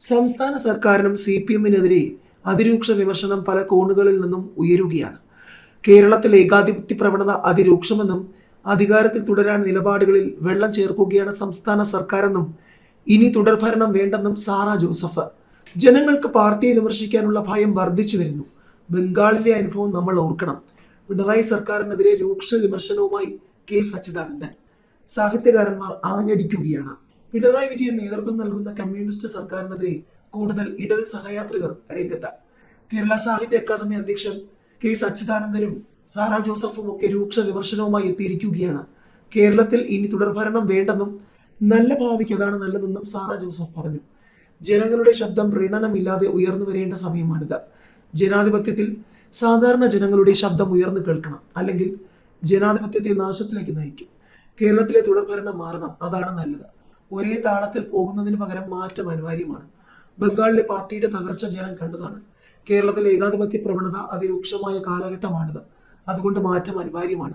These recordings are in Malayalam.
സംസ്ഥാന സർക്കാരിനും സി പി എമ്മിനെതിരെ അതിരൂക്ഷ വിമർശനം പല കോണുകളിൽ നിന്നും ഉയരുകയാണ്. കേരളത്തിൽ ഏകാധിപത്യ പ്രവണത അതിരൂക്ഷമെന്നും അധികാരത്തിൽ തുടരാൻ നിലപാടുകളിൽ വെള്ളം ചേർക്കുകയാണ് സംസ്ഥാന സർക്കാരെന്നും ഇനി തുടർഭരണം വേണ്ടെന്നും സാറ ജോസഫ്. ജനങ്ങൾക്ക് പാർട്ടിയെ വിമർശിക്കാനുള്ള ഭയം വർദ്ധിച്ചു വരുന്നു. ബംഗാളിലെ അനുഭവം നമ്മൾ ഓർക്കണം. പിണറായി സർക്കാരിനെതിരെ രൂക്ഷ വിമർശനവുമായി കെ. സച്ചിദാനന്ദൻ സാഹിത്യകാരന്മാർ ആഞ്ഞടിക്കുകയാണ്. പിണറായി വിജയൻ നേതൃത്വം നൽകുന്ന കമ്മ്യൂണിസ്റ്റ് സർക്കാരിനെതിരെ കൂടുതൽ ഇടത് സഹയാത്രികർ രംഗത്ത് കേരള സാഹിത്യ അക്കാദമി അധ്യക്ഷൻ കെ സച്ചിദാനന്ദനും സാറ ജോസഫും ഒക്കെ രൂക്ഷ വിമർശനവുമായി എത്തിയിരിക്കുകയാണ്. കേരളത്തിൽ ഇനി തുടർഭരണം വേണ്ടെന്നും നല്ല ഭാവിക്ക് അതാണ് നല്ലതെന്നും സാറ ജോസഫ് പറഞ്ഞു. ജനങ്ങളുടെ ശബ്ദം പ്രീണനമില്ലാതെ ഉയർന്നു വരേണ്ട സമയമാണിത്. ജനാധിപത്യത്തിൽ സാധാരണ ജനങ്ങളുടെ ശബ്ദം ഉയർന്നു കേൾക്കണം. അല്ലെങ്കിൽ ജനാധിപത്യത്തെ നാശത്തിലേക്ക് നയിക്കും. കേരളത്തിലെ തുടർഭരണം മാറണം. അതാണ് നല്ലത്. ഒരേ താളത്തിൽ പോകുന്നതിന് പകരം മാറ്റം അനിവാര്യമാണ്. ബംഗാളിലെ പാർട്ടിയുടെ തകർച്ച ജനം കണ്ടതാണ്. കേരളത്തിലെ ഏകാധിപത്യ പ്രവണത അതിരൂക്ഷമായ കാലഘട്ടമാണിത്. അതുകൊണ്ട് മാറ്റം അനിവാര്യമാണ്.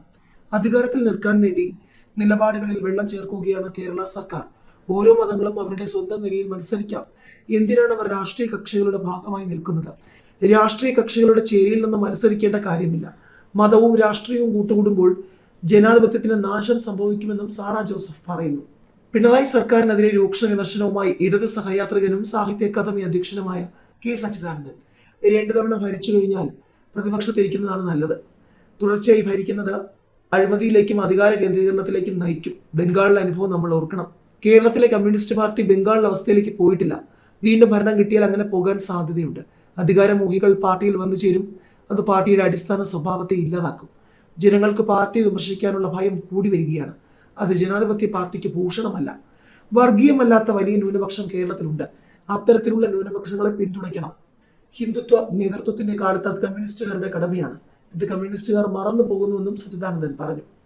അധികാരത്തിൽ നിൽക്കാൻ വേണ്ടി നിലപാടുകളിൽ വെള്ളം ചേർക്കുകയാണ് കേരള സർക്കാർ. ഓരോ മതങ്ങളും അവരുടെ സ്വന്തം നിലയിൽ മത്സരിക്കാം. എന്തിനാണ് അവർ രാഷ്ട്രീയ കക്ഷികളുടെ ഭാഗമായി നിൽക്കുന്നത്? രാഷ്ട്രീയ കക്ഷികളുടെ ചേരിയിൽ നിന്ന് മത്സരിക്കേണ്ട കാര്യമില്ല. മതവും രാഷ്ട്രീയവും കൂട്ടുകൂടുമ്പോൾ ജനാധിപത്യത്തിന് നാശം സംഭവിക്കുമെന്നും സാറ ജോസഫ് പറയുന്നു. പിണറായി സർക്കാരിനെതിരെ രൂക്ഷ വിമർശനവുമായി ഇടത് സഹയാത്രികനും സാഹിത്യ അക്കാദമി അധ്യക്ഷനുമായ കെ സച്ചിദാനന്ദൻ രണ്ടു തവണ ഭരിച്ചു കഴിഞ്ഞാൽ പ്രതിപക്ഷത്തിരിക്കുന്നതാണ് നല്ലത്. തുടർച്ചയായി ഭരിക്കുന്നത് അഴിമതിയിലേക്കും അധികാര കേന്ദ്രീകരണത്തിലേക്കും നയിക്കും. ബംഗാളിലെ അനുഭവം നമ്മൾ ഓർക്കണം. കേരളത്തിലെ കമ്മ്യൂണിസ്റ്റ് പാർട്ടി ബംഗാളിലെ അവസ്ഥയിലേക്ക് പോയിട്ടില്ല. വീണ്ടും ഭരണം കിട്ടിയാൽ അങ്ങനെ പോകാൻ സാധ്യതയുണ്ട്. അധികാരമോഹികൾ പാർട്ടിയിൽ വന്നു ചേരും. അത് പാർട്ടിയുടെ അടിസ്ഥാന സ്വഭാവത്തെ ഇല്ലാതാക്കും. ജനങ്ങൾക്ക് പാർട്ടി വിമർശിക്കാനുള്ള ഭയം കൂടി വരികയാണ്. അത് ജനാധിപത്യ പാർട്ടിക്ക് ഭൂഷണമല്ല. വർഗീയമല്ലാത്ത വലിയ ന്യൂനപക്ഷം കേരളത്തിലുണ്ട്. അത്തരത്തിലുള്ള ന്യൂനപക്ഷങ്ങളെ പിന്തുണയ്ക്കണം. ഹിന്ദുത്വ നേതൃത്വത്തിന്റെ കാലത്ത് അത് കമ്മ്യൂണിസ്റ്റുകാരുടെ കടമയാണ്. ഇത് കമ്മ്യൂണിസ്റ്റുകാർ മറന്നു പോകുന്നുവെന്നും സച്ചിദാനന്ദൻ പറഞ്ഞു.